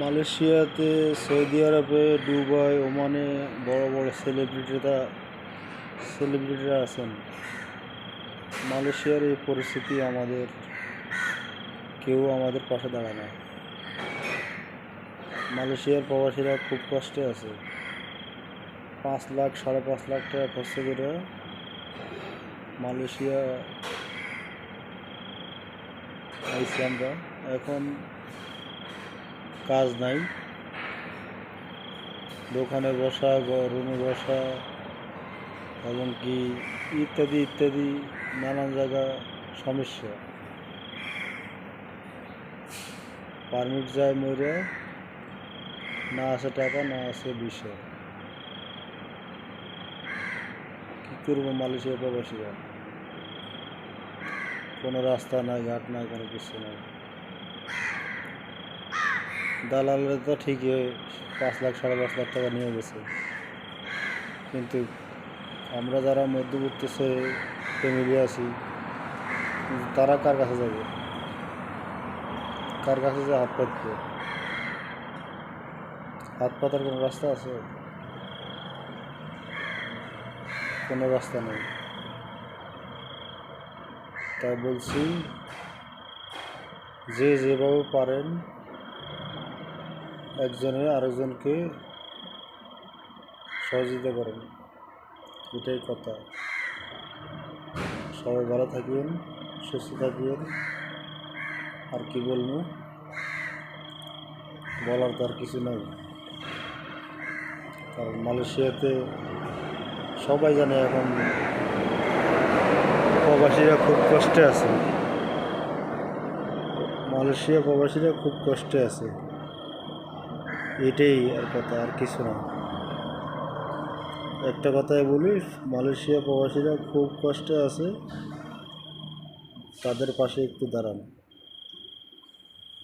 মালয়েশিয়াতে, সৌদি আরবে, দুবাই, ওমানে বড় বড় সেলিব্রিটিরা সেলিব্রিটিরা আছেন। মালয়েশিয়ার এই পরিস্থিতি আমাদের, কেউ আমাদের পাশে দাঁড়ায় না। মালয়েশিয়ার প্রবাসীরা খুব কষ্টে আছে। পাঁচ লাখ, সাড়ে পাঁচ লাখ টাকা খরচ করে মালয়েশিয়া আইসি আমরা। এখন কাজ নাই। দোকানে বসা রুমে বসা এবং কি ইত্যাদি ইত্যাদি, নানান জায়গা সমস্যা। পারমিট যায় মরে না আছে টাকা, না আছে বিষয়। কী করব মালয়েশিয়া প্রবাসীরা? কোনো রাস্তা নাই, ঘাট নাই, কোনো কিছু নাই। দালালরা তো ঠিকই পাঁচ লাখ, সাড়ে পাঁচ লাখ টাকা নিয়ে গেছে। কিন্তু আমরা যারা মধ্যবর্তী ফ্যামিলি আছি, তারা কার কাছে যাবে? কার কাছে যে হাত পাতবে? হাত পাতার কোনো রাস্তা আছে? কোনো রাস্তা নেই। তাই বলছি, যে যেভাবে পারেন একজনে আরেকজনকে সহযোগিতা করেন। এটাই কথা। সবাই ভালো থাকেন সুস্থ থাকবেন। আর কি বলব? বলার তো আর কিছু নেই। কারণ মালয়েশিয়াতে সবাই জানে এখন প্রবাসীরা খুব কষ্টে আছে। মালয়েশিয়া প্রবাসীরা খুব কষ্টে আছে। এটাই আর কথা, আর কিছু না। একটা কথাই বলি, মালয়েশিয়া প্রবাসীরা খুব কষ্টে আছে, তাদের পাশে একটু দাঁড়ান।